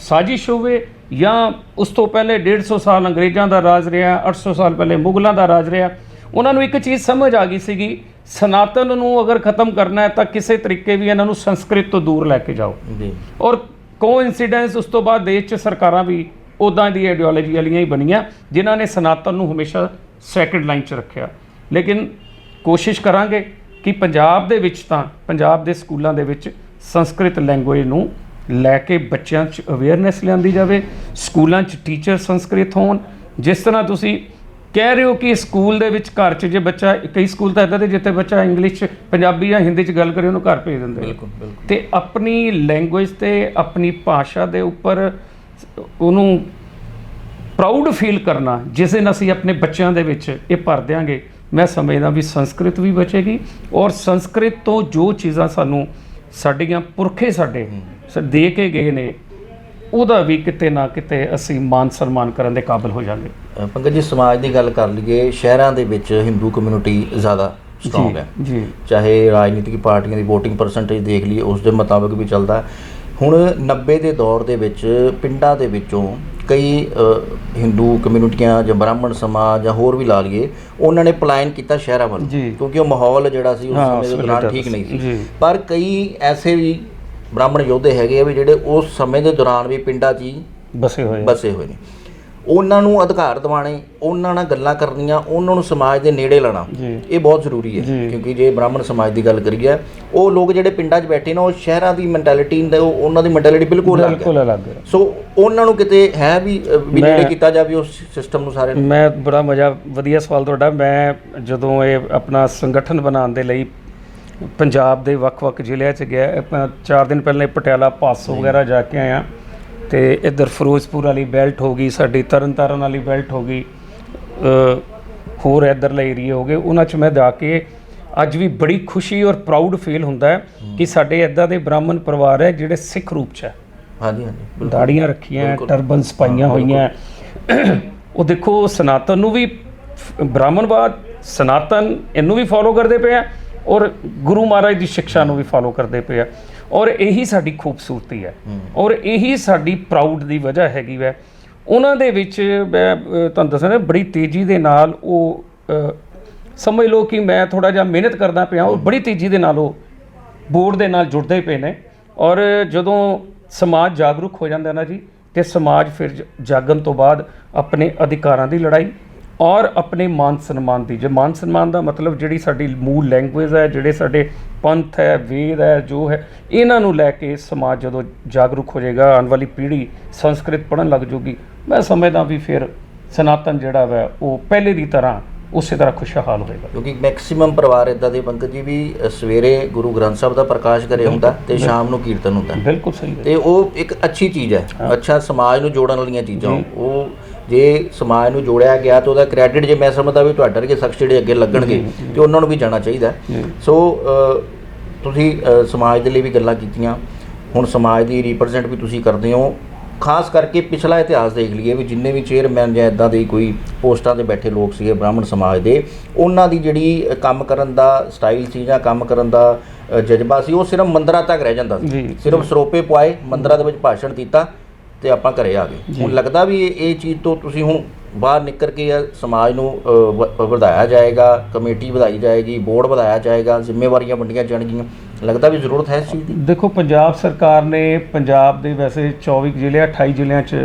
ਸਾਜ਼ਿਸ਼ ਹੋਵੇ ਜਾਂ ਉਸ ਤੋਂ ਪਹਿਲੇ 150 ਸਾਲ ਅੰਗਰੇਜ਼ਾਂ ਦਾ ਰਾਜ ਰਿਹਾ 800 ਸਾਲ ਪਹਿਲੇ ਮੁਗਲਾਂ ਦਾ ਰਾਜ ਰਿਹਾ ਉਹਨਾਂ ਨੂੰ ਇੱਕ ਚੀਜ਼ ਸਮਝ ਆ ਗਈ ਸੀਗੀ ਸਨਾਤਨ ਨੂੰ ਅਗਰ ਖਤਮ ਕਰਨਾ ਹੈ ਤਾਂ ਕਿਸੇ ਤਰੀਕੇ ਵੀ ਇਹਨਾਂ ਨੂੰ ਸੰਸਕ੍ਰਿਤ ਤੋਂ ਦੂਰ ਲੈ ਕੇ ਜਾਓ। ਜੀ। ਔਰ ਕੋਇਨਸੀਡੈਂਸ ਉਸ ਤੋਂ ਬਾਅਦ ਦੇਸ਼ 'ਚ ਸਰਕਾਰਾਂ ਵੀ ਉਦਾਂ ਦੀ ਆਈਡੀਓਲੋਜੀ ਵਾਲੀਆਂ ਹੀ ਬਣੀਆਂ, ਜਿਨ੍ਹਾਂ ਨੇ ਸਨਾਤਨ ਨੂੰ ਹਮੇਸ਼ਾ ਸੈਕੰਡ ਲਾਈਨ 'ਚ ਰੱਖਿਆ। ਲੇਕਿਨ ਕੋਸ਼ਿਸ਼ ਕਰਾਂਗੇ ਕਿ ਪੰਜਾਬ ਦੇ ਵਿੱਚ ਤਾਂ, ਪੰਜਾਬ ਦੇ ਸਕੂਲਾਂ ਦੇ ਵਿੱਚ ਸੰਸਕ੍ਰਿਤ ਲੈਂਗੁਏਜ ਨੂੰ ਲੈ ਕੇ ਬੱਚਿਆਂ 'ਚ ਅਵੇਅਰਨੈਸ ਲਿਆਂਦੀ ਜਾਵੇ, ਸਕੂਲਾਂ 'ਚ ਟੀਚਰ ਸੰਸਕ੍ਰਿਤ ਹੋਣ। ਜਿਸ ਤਰ੍ਹਾਂ ਤੁਸੀਂ ਕਹਿ ਰਹੇ ਹੋ ਕਿ ਸਕੂਲ ਦੇ ਵਿੱਚ ਘਰ 'ਚ ਜੇ ਬੱਚਾ ਕਈ ਸਕੂਲ ਤਾਂ ਇਦਾਂ ਦੇ ਜਿੱਥੇ ਬੱਚਾ ਇੰਗਲਿਸ਼ ਪੰਜਾਬੀ ਜਾਂ ਹਿੰਦੀ 'ਚ ਗੱਲ ਕਰੇ ਉਹਨੂੰ ਘਰ ਭੇਜ ਦਿੰਦੇ। ਬਿਲਕੁਲ ਬਿਲਕੁਲ ਤੇ ਆਪਣੀ ਲੈਂਗੁਏਜ ਤੇ ਆਪਣੀ ਭਾਸ਼ਾ ਦੇ ਉੱਪਰ ਉਹਨੂੰ ਪ੍ਰਾਊਡ ਫੀਲ ਕਰਨਾ ਜਿਸ ਦਿਨ ਅਸੀਂ ਆਪਣੇ ਬੱਚਿਆਂ ਦੇ ਵਿੱਚ ਇਹ ਭਰ ਦਿਆਂਗੇ ਮੈਂ ਸਮਝਦਾ ਵੀ ਸੰਸਕ੍ਰਿਤ ਵੀ ਬਚੇਗੀ ਔਰ ਸੰਸਕ੍ਰਿਤ ਤੋਂ ਜੋ ਚੀਜ਼ਾਂ ਸਾਨੂੰ ਸਾਡੀਆਂ ਪੁਰਖੇ ਸਾਡੇ ਦੇ ਕੇ ਗਏ ਨੇ ਉਹਦਾ ਵੀ ਕਿਤੇ ਨਾ ਕਿਤੇ ਅਸੀਂ ਮਾਨ ਸਨਮਾਨ ਕਰਨ ਦੇ ਕਾਬਿਲ ਹੋ ਜਾਾਂਗੇ ਪੰਕਜ ਜੀ ਸਮਾਜ ਦੀ ਗੱਲ ਕਰ ਲਈਏ ਸ਼ਹਿਰਾਂ ਦੇ ਵਿੱਚ ਹਿੰਦੂ ਕਮਿਊਨਿਟੀ ਜ਼ਿਆਦਾ ਸਟਰੋਂਗ ਹੈ ਜੀ ਚਾਹੇ ਰਾਜਨੀਤਿਕ ਪਾਰਟੀਆਂ ਦੀ VOTING ਪਰਸੈਂਟੇਜ ਦੇਖ ਲਈਏ ਉਸ ਦੇ ਮੁਤਾਬਕ ਵੀ ਚੱਲਦਾ। ਹੁਣ 90 ਦੇ ਦੌਰ ਦੇ ਵਿੱਚ ਪਿੰਡਾਂ ਦੇ ਵਿੱਚੋਂ ਕਈ ਹਿੰਦੂ ਕਮਿਊਨਿਟੀਆਂ ਜਾਂ ਬ੍ਰਾਹਮਣ ਸਮਾਜ ਜਾਂ ਹੋਰ ਵੀ ਲਾ ਲਈਏ ਉਹਨਾਂ ਨੇ ਪਲਾਇਨ ਕੀਤਾ ਸ਼ਹਿਰਾਂ ਵੱਲ। ਕਿਉਂਕਿ ਉਹ ਮਾਹੌਲ ਜਿਹੜਾ ਸੀ ਉਸ ਸਮੇਂ ਦੇ ਦੌਰਾਨ ਠੀਕ ਨਹੀਂ। ਸੀ ਪਰ ਕਈ ਐਸੇ ਵੀ ਬ੍ਰਾਹਮਣ ਯੋਧੇ ਹੈਗੇ ਆ ਵੀ ਜਿਹੜੇ ਉਸ ਸਮੇਂ ਦੇ ਦੌਰਾਨ ਵੀ ਪਿੰਡਾਂ 'ਚ ਹੀ ਬਸੇ ਹੋਏ। ਬਸੇ ਹੋਏ ਨੇ। ਉਹਨਾਂ ਨੂੰ ਅਧਿਕਾਰ ਦਿਵਾਣੇ ਉਹਨਾਂ ਨਾਲ ਗੱਲਾਂ ਕਰਨੀਆਂ ਉਹਨਾਂ ਨੂੰ ਸਮਾਜ ਦੇ ਨੇੜੇ ਲਾਣਾ ਇਹ ਬਹੁਤ ਜ਼ਰੂਰੀ ਹੈ। ਕਿਉਂਕਿ ਜੇ ਬ੍ਰਾਹਮਣ ਸਮਾਜ ਦੀ ਗੱਲ ਕਰੀਏ ਉਹ ਲੋਕ ਜਿਹੜੇ ਪਿੰਡਾਂ 'ਚ ਬੈਠੇ ਨੇ ਉਹ ਸ਼ਹਿਰਾਂ ਦੀ ਮੈਂਟੈਲਿਟੀ ਦੇ ਉਹ- ਉਹਨਾਂ ਦੀ ਮੈਂਟੈਲਿਟੀ ਬਿਲਕੁਲ ਅਲੱਗ ਹੈ। ਬਿਲਕੁਲ ਅਲੱਗ ਹੈ। ਸੋ ਉਹਨਾਂ ਨੂੰ ਕਿਤੇ ਹੈ ਵੀ ਵੀ ਨੇੜੇ ਕੀਤਾ ਜਾਵੇ ਉਸ ਸਿਸਟਮ ਨੂੰ ਸਾਰੇ ਮੈਂ ਬੜਾ ਮਜ਼ਾ ਵਧੀਆ ਸਵਾਲ ਤੁਹਾਡਾ। ਮੈਂ ਜਦੋਂ ਇਹ ਆਪਣਾ ਸੰਗਠਨ ਬਣਾਉਣ ਦੇ ਲਈ ਪੰਜਾਬ ਦੇ ਵੱਖ-ਵੱਖ ਜ਼ਿਲ੍ਹਿਆਂ 'ਚ ਗਿਆ ਆਪਾਂ ਚਾਰ ਦਿਨ ਪਹਿਲਾਂ ਪਟਿਆਲਾ ਪਾਸੋ ਵਗੈਰਾ ਜਾ ਕੇ ਆਇਆ। ਤੇ ਇੱਧਰ ਫਿਰੋਜ਼ਪੁਰ ਵਾਲੀ ਬੈਲਟ ਹੋ ਗਈ ਸਾਡੀ ਤਰਨਤਾਰਨ ਵਾਲੀ ਬੈਲਟ ਹੋ ਗਈ ਹੋਰ ਇੱਧਰਲੇ ਏਰੀਏ ਹੋ ਗਏ। ਉਹਨਾਂ 'ਚ ਮੈਂ ਜਾ ਕੇ ਅੱਜ ਵੀ ਬੜੀ ਖੁਸ਼ੀ ਔਰ ਪ੍ਰਾਊਡ ਫੀਲ ਹੁੰਦਾ ਹੈ ਕਿ ਸਾਡੇ ਇੱਦਾਂ ਦੇ ਬ੍ਰਾਹਮਣ ਪਰਿਵਾਰ ਹੈ ਜਿਹੜੇ ਸਿੱਖ ਰੂਪ 'ਚ ਹੈ। ਹਾਂਜੀ ਹਾਂਜੀ ਦਾੜੀਆਂ ਰੱਖੀਆਂ ਟਰਬਨਸ ਪਾਈਆਂ ਹੋਈਆਂ। ਉਹ ਦੇਖੋ ਸਨਾਤਨ ਨੂੰ ਵੀ ਬ੍ਰਾਹਮਣਵਾਦ ਸਨਾਤਨ ਇਹਨੂੰ ਵੀ ਫੋਲੋ ਕਰਦੇ ਪਏ ਆ। ਔਰ ਗੁਰੂ ਮਹਾਰਾਜ ਦੀ ਸਿੱਖਿਆ ਨੂੰ ਵੀ ਫੋਲੋ ਕਰਦੇ ਪਏ ਆ। ਔਰ ਇਹੀ ਸਾਡੀ ਖੂਬਸੂਰਤੀ ਹੈ। ਔਰ ਇਹੀ ਸਾਡੀ ਪ੍ਰਾਊਡ ਦੀ ਵਜ੍ਹਾ ਹੈਗੀ ਵੈ। ਉਹਨਾਂ ਦੇ ਵਿੱਚ ਮੈਂ ਤੁਹਾਨੂੰ ਦੱਸਣਾ ਬੜੀ ਤੇਜ਼ੀ ਦੇ ਨਾਲ ਉਹ ਸਮਝ ਲਓ ਕਿ ਮੈਂ ਥੋੜਾ ਜਿਹਾ ਮਿਹਨਤ ਕਰਦਾ ਪਿਆ ਔਰ ਬੜੀ ਤੇਜ਼ੀ ਦੇ ਨਾਲ ਉਹ ਬੋਰਡ ਦੇ ਨਾਲ ਜੁੜਦੇ ਪਏ ਨੇ। ਔਰ ਜਦੋਂ ਸਮਾਜ ਜਾਗਰੂਕ ਹੋ ਜਾਂਦਾ ਨਾ ਜੀ ਤੇ ਸਮਾਜ ਫਿਰ ਜਾਗਣ ਤੋਂ ਬਾਅਦ ਆਪਣੇ ਅਧਿਕਾਰਾਂ ਦੀ ਲੜਾਈ ਔਰ ਆਪਣੇ ਮਾਨ ਸਨਮਾਨ ਦੀ। ਜੇ ਮਾਨ ਸਨਮਾਨ ਦਾ ਮਤਲਬ ਜਿਹੜੀ ਸਾਡੀ ਮੂਲ ਲੈਂਗੁਏਜ ਹੈ ਜਿਹੜੇ ਸਾਡੇ ਪੰਥ ਹੈ ਵੇਦ ਹੈ ਜੋ ਹੈ ਇਹਨਾਂ ਨੂੰ ਲੈ ਕੇ ਸਮਾਜ ਜਦੋਂ ਜਾਗਰੂਕ ਹੋ ਜਾਏਗਾ ਆਉਣ ਵਾਲੀ ਪੀੜ੍ਹੀ ਸੰਸਕ੍ਰਿਤ ਪੜ੍ਹਨ ਲੱਗ ਜੂਗੀ ਮੈਂ ਸਮਝਦਾ ਵੀ ਫਿਰ ਸਨਾਤਨ ਜਿਹੜਾ ਵੈ ਉਹ ਪਹਿਲੇ ਦੀ ਤਰ੍ਹਾਂ ਉਸੇ ਤਰ੍ਹਾਂ ਖੁਸ਼ਹਾਲ ਹੋਏਗਾ। ਕਿਉਂਕਿ ਮੈਕਸਿਮਮ ਪਰਿਵਾਰ ਇਦਾਂ ਦੇ ਪੰਕਜ ਜੀ ਵੀ ਸਵੇਰੇ ਗੁਰੂ ਗ੍ਰੰਥ ਸਾਹਿਬ ਦਾ ਪ੍ਰਕਾਸ਼ ਕਰੇ ਹੁੰਦਾ ਤੇ ਸ਼ਾਮ ਨੂੰ ਕੀਰਤਨ ਹੁੰਦਾ। ਬਿਲਕੁਲ ਸਹੀ ਤੇ ਉਹ ਇੱਕ ਅੱਛੀ ਚੀਜ਼ ਹੈ। ਅੱਛਾ ਸਮਾਜ ਨੂੰ ਜੋੜਨ ਵਾਲੀਆਂ ਚੀਜ਼ਾਂ ਉਹ ਜੇ ਸਮਾਜ ਨੂੰ ਜੋੜਿਆ ਗਿਆ ਤਾਂ ਉਹਦਾ ਕ੍ਰੈਡਿਟ ਜੇ ਮੈਂ ਸਮਝਦਾ ਵੀ ਤੁਹਾਡੇ ਵਰਗੇ ਸ਼ਖਸ ਜਿਹੜੇ ਅੱਗੇ ਲੱਗਣਗੇ ਤੇ ਉਹਨਾਂ ਨੂੰ ਵੀ ਜਾਣਾ ਚਾਹੀਦਾ। ਸੋ ਤੁਸੀਂ ਸਮਾਜ ਦੇ ਲਈ ਵੀ ਗੱਲਾਂ ਕੀਤੀਆਂ। ਹੁਣ ਸਮਾਜ ਦੀ ਰਿਪਰੈਜ਼ੈਂਟ ਵੀ ਤੁਸੀਂ ਕਰਦੇ ਹੋ। ਖਾਸ ਕਰਕੇ ਪਿਛਲਾ ਇਤਿਹਾਸ ਦੇਖ ਲਈਏ ਵੀ ਜਿੰਨੇ ਵੀ ਚੇਅਰਮੈਨ ਜਾਂ ਇਦਾਂ ਦੇ ਕੋਈ ਪੋਸਟਾਂ ਤੇ ਬੈਠੇ ਲੋਕ ਸੀਗੇ ਬ੍ਰਾਹਮਣ ਸਮਾਜ ਦੇ ਉਹਨਾਂ ਦੀ ਜਿਹੜੀ ਕੰਮ ਕਰਨ ਦਾ ਸਟਾਈਲ ਸੀ ਜਾਂ ਕੰਮ ਕਰਨ ਦਾ ਜਜ਼ਬਾ ਸੀ ਉਹ ਸਿਰਫ ਮੰਦਰਾਂ ਤੱਕ ਰਹਿ ਜਾਂਦਾ ਸੀ। ਸਿਰਫ ਸਰੋਪੇ ਪਵਾਏ ਮੰਦਰਾਂ ਦੇ ਵਿੱਚ ਭਾਸ਼ਣ ਕੀਤਾ। ਤੇ ਆਪਾਂ ਘਰੇ ਆ ਗਏ। ਹੁਣ ਲੱਗਦਾ ਵੀ ਇਹ ਇਹ ਚੀਜ਼ ਤੋਂ ਤੁਸੀਂ ਹੁਣ ਬਾਹਰ ਨਿਕਲ ਕੇ ਇਹ ਸਮਾਜ ਨੂੰ ਅ, ਵ- ਵਧਾਇਆ ਜਾਏਗਾ ਕਮੇਟੀ ਵਧਾਈ ਜਾਏਗੀ ਬੋਰਡ ਵਧਾਇਆ ਜਾਏਗਾ ਜ਼ਿੰਮੇਵਾਰੀਆਂ ਵੰਡੀਆਂ ਜਾਣਗੀਆਂ। ਲੱਗਦਾ ਵੀ ਜ਼ਰੂਰਤ ਹੈ ਇਸ ਚੀਜ਼ ਦੀ? ਦੇਖੋ ਪੰਜਾਬ ਸਰਕਾਰ ਨੇ ਪੰਜਾਬ ਦੇ ਵੈਸੇ 24 ਜ਼ਿਲ੍ਹੇ 28 ਜ਼ਿਲ੍ਹਿਆਂ 'ਚ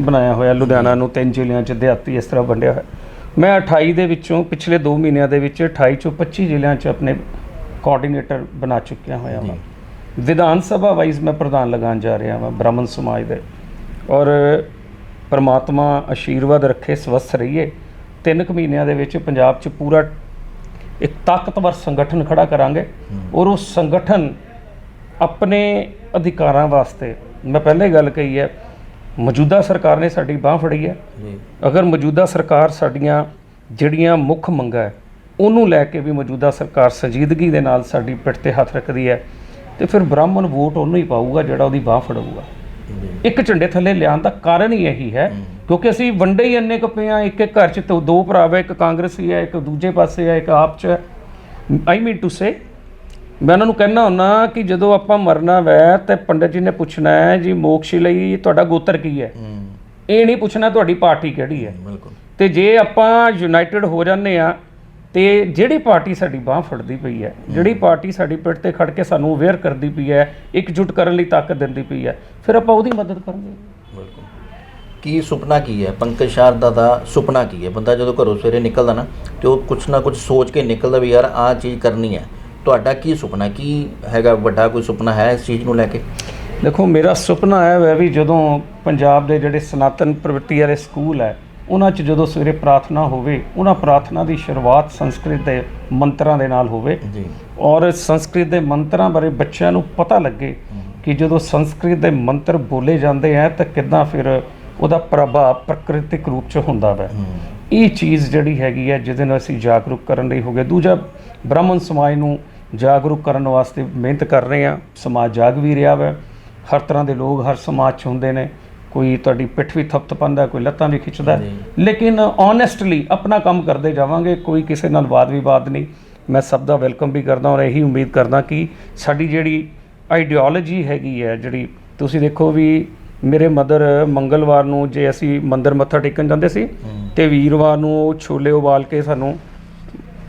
ਬਣਾਇਆ ਹੋਇਆ ਲੁਧਿਆਣਾ ਨੂੰ ਤਿੰਨ ਜ਼ਿਲ੍ਹਿਆਂ 'ਚ ਦਿਹਾਤੀ ਇਸ ਤਰ੍ਹਾਂ ਵੰਡਿਆ ਹੋਇਆ। ਮੈਂ 28 ਦੇ ਵਿੱਚੋਂ ਪਿਛਲੇ 2 ਮਹੀਨਿਆਂ ਦੇ ਵਿੱਚ 28 ਚੋਂ 25 ਜ਼ਿਲ੍ਹਿਆਂ 'ਚ ਆਪਣੇ ਕੋਆਰਡੀਨੇਟਰ ਬਣਾ ਚੁੱਕਿਆ ਹੋਇਆ ਹਾਂ ਵਿਧਾਨ ਸਭਾ ਵਾਈਜ਼ ਮੈਂ ਪ੍ਰਧਾਨ ਲਗਾਉਣ ਜਾ ਰਿਹਾ ਹਾਂ ਬ੍ਰਾਹਮਣ ਸਮਾਜ ਦੇ। ਔਰ ਪਰਮਾਤਮਾ ਆਸ਼ੀਰਵਾਦ ਰੱਖੇ ਸਵਸਥ ਰਹੀਏ। ਤਿੰਨ ਕੁ ਮਹੀਨਿਆਂ ਦੇ ਵਿੱਚ ਪੰਜਾਬ 'ਚ ਪੂਰਾ ਇੱਕ ਤਾਕਤਵਰ ਸੰਗਠਨ ਖੜਾ ਕਰਾਂਗੇ। ਔਰ ਉਹ ਸੰਗਠਨ ਆਪਣੇ ਅਧਿਕਾਰਾਂ ਵਾਸਤੇ ਮੈਂ ਪਹਿਲੇ ਗੱਲ ਕਹੀ ਹੈ ਮੌਜੂਦਾ ਸਰਕਾਰ ਨੇ ਸਾਡੀ ਬਾਹ ਫੜੀ ਹੈ। ਅਗਰ ਮੌਜੂਦਾ ਸਰਕਾਰ ਸਾਡੀਆਂ ਜਿਹੜੀਆਂ ਮੁੱਖ ਮੰਗਾਂ ਹੈ ਉਹਨੂੰ ਲੈ ਕੇ ਵੀ ਮੌਜੂਦਾ ਸਰਕਾਰ ਸੰਜੀਦਗੀ ਦੇ ਨਾਲ ਸਾਡੀ ਪਿੱਠ ਤੇ ਹੱਥ ਰੱਖਦੀ ਹੈ ਤੇ ਫਿਰ ਬ੍ਰਾਹਮਣ ਵੋਟ ਉਹਨੂੰ ਹੀ ਪਾਊਗਾ ਜਿਹੜਾ ਉਹਦੀ ਬਾਹ ਫੜੂਗਾ। ਇੱਕ ਝੰਡੇ ਥੱਲੇ ਲਿਆਉਣ ਦਾ ਕਾਰਨ ਹੀ ਇਹੀ ਹੈ ਕਿਉਂਕਿ ਅਸੀਂ ਵੰਡੇ ਹੀ ਇੰਨੇ ਕੁ ਪਏ ਹਾਂ ਇੱਕ ਇੱਕ ਘਰ 'ਚ ਦੋ- ਦੋ ਭਰਾ ਵਾ ਇੱਕ ਕਾਂਗਰਸੀ ਹੈ ਇੱਕ ਦੂਜੇ ਪਾਸੇ ਹੈ ਇੱਕ ਆਪ 'ਚ ਆਈ ਮੀਨ ਟੂ ਸੇ ਮੈਂ ਉਹਨਾਂ ਨੂੰ ਕਹਿਣਾ ਹੁੰਨਾ ਕਿ ਜਦੋਂ ਆਪਾਂ ਮਰਨਾ ਵੈ ਤੇ ਪੰਡਤ ਜੀ ਨੇ ਪੁੱਛਣਾ ਹੈ ਜੀ ਮੋਕਸ਼ ਲਈ ਤੁਹਾਡਾ ਗੋਤਰ ਕੀ ਹੈ? ਹੂੰ। ਇਹ ਨਹੀਂ ਪੁੱਛਣਾ ਤੁਹਾਡੀ ਪਾਰਟੀ ਕਿਹੜੀ ਹੈ। ਬਿਲਕੁਲ। ਤੇ ਜੇ ਆਪਾਂ ਯੂਨਾਈਟਿਡ ਹੋ ਜਾਂਦੇ ਆ ਤੇ ਜਿਹੜੀ ਪਾਰਟੀ ਸਾਡੀ ਬਾਹ ਫੜਦੀ ਪਈ ਹੈ ਜਿਹੜੀ ਪਾਰਟੀ ਸਾਡੀ ਪਿੱਠ ਤੇ ਖੜ ਕੇ ਸਾਨੂੰ ਅਵੇਅਰ ਕਰਦੀ ਪਈ ਹੈ ਇਕਜੁੱਟ ਕਰਨ ਲਈ ਤਾਕਤ ਦਿੰਦੀ ਪਈ ਹੈ ਫਿਰ ਆਪਾਂ ਉਹਦੀ ਮਦਦ ਕਰਾਂਗੇ। ਬਿਲਕੁਲ। ਕੀ ਸੁਪਨਾ ਕੀ ਹੈ? ਪੰਕਜ ਸ਼ਾਰਦਾ ਦਾ ਸੁਪਨਾ ਕੀ ਹੈ? ਬੰਦਾ ਜਦੋਂ ਘਰੋਂ ਸਵੇਰੇ ਨਿਕਲਦਾ ਨਾ ਤੇ ਉਹ ਕੁਛ ਨਾ ਕੁਛ ਸੋਚ ਕੇ ਨਿਕਲਦਾ ਵੀ ਯਾਰ ਆਹ ਚੀਜ਼ ਕਰਨੀ ਹੈ। ਤੁਹਾਡਾ ਕੀ ਸੁਪਨਾ? ਕੀ ਹੈਗਾ ਵੱਡਾ ਕੋਈ ਸੁਪਨਾ ਹੈ ਇਸ ਚੀਜ਼ ਨੂੰ ਲੈ ਕੇ? ਦੇਖੋ ਮੇਰਾ ਸੁਪਨਾ ਹੈ ਵੈ ਵੀ ਜਦੋਂ ਪੰਜਾਬ ਦੇ ਜਿਹੜੇ ਸਨਾਤਨ ਪ੍ਰਵਿਰਤੀ ਵਾਲੇ ਸਕੂਲ ਹੈ ਉਹਨਾਂ 'ਚ ਜਦੋਂ ਸਵੇਰੇ ਪ੍ਰਾਰਥਨਾ ਹੋਵੇ ਉਹਨਾਂ ਪ੍ਰਾਰਥਨਾ ਦੀ ਸ਼ੁਰੂਆਤ ਸੰਸਕ੍ਰਿਤ ਦੇ ਮੰਤਰਾਂ ਦੇ ਨਾਲ ਹੋਵੇ। ਜੀ। ਔਰ ਸੰਸਕ੍ਰਿਤ ਦੇ ਮੰਤਰਾਂ ਬਾਰੇ ਬੱਚਿਆਂ ਨੂੰ ਪਤਾ ਲੱਗੇ ਕਿ ਜਦੋਂ ਸੰਸਕ੍ਰਿਤ ਦੇ ਮੰਤਰ ਬੋਲੇ ਜਾਂਦੇ ਆ ਤਾਂ ਕਿੱਦਾਂ ਫਿਰ ਉਹਦਾ ਪ੍ਰਭਾਵ ਪ੍ਰਕਿਰਤਿਕ ਰੂਪ 'ਚ ਹੁੰਦਾ ਵੈ। ਇਹ ਚੀਜ਼ ਜਿਹੜੀ ਹੈਗੀ ਹੈ ਜਿਹਦੇ ਨਾਲ ਅਸੀਂ ਜਾਗਰੂਕ ਕਰਨ ਲਈ ਹੋ ਗਏ। ਦੂਜਾ ਬ੍ਰਾਹਮਣ ਸਮਾਜ ਨੂੰ ਜਾਗਰੂਕ ਕਰਨ ਵਾਸਤੇ ਮਿਹਨਤ ਕਰ ਰਹੇ ਆ। ਸਮਾਜ ਜਾਗ ਵੀ ਰਿਹਾ ਵੈ। ਹਰ ਤਰ੍ਹਾਂ ਦੇ ਲੋਕ ਹਰ ਸਮਾਜ 'ਚ ਹੁੰਦੇ ਨੇ। ਕੋਈ ਤੁਹਾਡੀ ਪਿੱਠ ਵੀ ਥਪਥਪਾਉਂਦਾ ਕੋਈ ਲੱਤਾਂ ਵੀ ਖਿੱਚਦਾ। ਲੇਕਿਨ ਓਨੈਸਟਲੀ ਆਪਣਾ ਕੰਮ ਕਰਦੇ ਜਾਵਾਂਗੇ ਕੋਈ ਕਿਸੇ ਨਾਲ ਵਾਦ ਵਿਵਾਦ ਨਹੀਂ। ਮੈਂ ਸਭ ਦਾ ਵੈਲਕਮ ਵੀ ਕਰਦਾ ਔਰ ਇਹੀ ਉਮੀਦ ਕਰਦਾ ਕਿ ਸਾਡੀ ਜਿਹੜੀ ਆਈਡੀਓਲੋਜੀ ਹੈਗੀ ਹੈ ਜਿਹੜੀ ਤੁਸੀਂ ਦੇਖੋ ਵੀ ਮੇਰੇ ਮਦਰ ਮੰਗਲਵਾਰ ਨੂੰ ਜੇ ਅਸੀਂ ਮੰਦਿਰ ਮੱਥਾ ਟੇਕਣ ਜਾਂਦੇ ਸੀ ਤੇ ਵੀਰਵਾਰ ਨੂੰ ਉਹ ਛੋਲੇ ਉਬਾਲ ਕੇ ਸਾਨੂੰ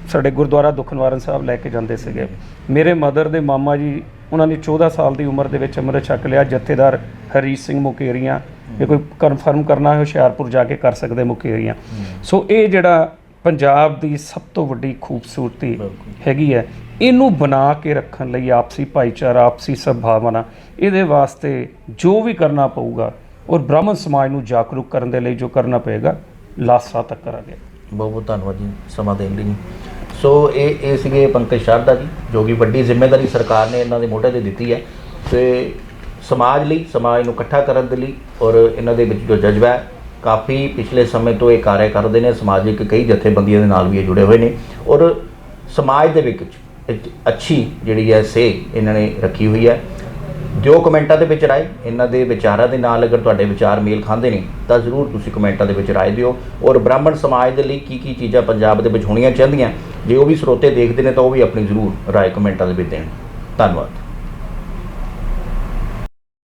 ਸਾਡੇ ਗੁਰਦੁਆਰਾ ਦੁਖਨਿਵਾਰਨ ਸਾਹਿਬ ਲੈ ਕੇ ਜਾਂਦੇ ਸੀਗੇ। ਮੇਰੇ ਮਦਰ ਦੇ ਮਾਮਾ ਜੀ ਉਹਨਾਂ ਨੇ 14 ਸਾਲ ਦੀ ਉਮਰ ਦੇ ਵਿੱਚ ਅੰਮ੍ਰਿਤ ਛਕ ਲਿਆ ਜਥੇਦਾਰ ਹਰੀਸ਼ ਸਿੰਘ ਮੁਕੇਰੀਆਂ। ਇਹ ਕੋਈ ਕਨਫਰਮ ਕਰਨਾ ਹੈ ਹੁਸ਼ਿਆਰਪੁਰ ਜਾ ਕੇ ਕਰ ਸਕਦੇ ਮੁਕੇਰੀਆਂ ਸੋ ਇਹ ਜਿਹੜਾ ਪੰਜਾਬ ਦੀ ਸਭ ਤੋਂ ਵੱਡੀ ਖੂਬਸੂਰਤੀ। ਹੈਗੀ ਹੈ ਇਹਨੂੰ ਬਣਾ ਕੇ ਰੱਖਣ ਲਈ ਆਪਸੀ ਭਾਈਚਾਰਾ ਆਪਸੀ ਸਦਭਾਵਨਾ ਇਹਦੇ ਵਾਸਤੇ ਜੋ ਵੀ ਕਰਨਾ ਪਊਗਾ ਔਰ ਬ੍ਰਾਹਮਣ ਸਮਾਜ ਨੂੰ ਜਾਗਰੂਕ ਕਰਨ ਦੇ ਲਈ ਜੋ ਕਰਨਾ ਪਏਗਾ ਲਾਸਾ ਤੱਕ ਕਰਾਂਗੇ। ਬਹੁਤ ਬਹੁਤ ਧੰਨਵਾਦ ਜੀ ਸਮਾਂ ਦੇਣ ਲਈ। ਸੋ ਇਹ ਇਹ ਸੀਗੇ ਪੰਕਜ ਸ਼ਾਰਦਾ ਜੀ ਜੋ ਕਿ ਵੱਡੀ ਜ਼ਿੰਮੇਵਾਰੀ ਸਰਕਾਰ ਨੇ ਇਹਨਾਂ ਦੇ ਮੋਢੇ ਤੇ ਦਿੱਤੀ ਹੈ। ਤੇ ਸਮਾਜ ਲਈ, ਸਮਾਜ ਨੂੰ ਇਕੱਠਾ ਕਰਨ ਦੇ ਲਈ ਔਰ ਇਹਨਾਂ ਦੇ ਵਿੱਚ ਜੋ ਜਜ਼ਬਾ ਹੈ, ਕਾਫੀ ਪਿਛਲੇ ਸਮੇਂ ਤੋਂ ਇਹ ਕਾਰਜ ਕਰਦੇ ਨੇ, ਸਮਾਜਿਕ ਕਈ ਜਥੇਬੰਦੀਆਂ ਦੇ ਨਾਲ ਵੀ ਇਹ ਜੁੜੇ ਹੋਏ ਨੇ ਔਰ ਸਮਾਜ ਦੇ ਵਿੱਚ ਇੱਕ ਅੱਛੀ ਜਿਹੜੀ ਹੈ ਸੇ ਇਹਨਾਂ ਨੇ ਰੱਖੀ ਹੋਈ ਹੈ। ਦਿਓ ਕਮੈਂਟਾਂ ਦੇ ਵਿੱਚ ਰਾਏ, ਇਹਨਾਂ ਦੇ ਵਿਚਾਰਾਂ ਦੇ ਨਾਲ ਅਗਰ ਤੁਹਾਡੇ ਵਿਚਾਰ ਮੇਲ ਖਾਂਦੇ ਨੇ, ਤਾਂ ਜ਼ਰੂਰ ਤੁਸੀਂ ਕਮੈਂਟਾਂ ਦੇ ਵਿੱਚ ਰਾਏ ਦਿਓ ਔਰ ਬ੍ਰਾਹਮਣ ਸਮਾਜ ਦੇ ਲਈ ਕੀ ਕੀ ਚੀਜ਼ਾਂ ਪੰਜਾਬ ਦੇ ਵਿੱਚ ਹੋਣੀਆਂ ਚਾਹੀਦੀਆਂ, ਜੇ ਉਹ ਵੀ ਸਰੋਤੇ ਦੇਖਦੇ ਨੇ ਤਾਂ ਉਹ ਵੀ ਆਪਣੀ ਜ਼ਰੂਰ ਰਾਏ ਕਮੈਂਟਾਂ ਦੇ ਵਿੱਚ ਦੇਣ। ਧੰਨਵਾਦ।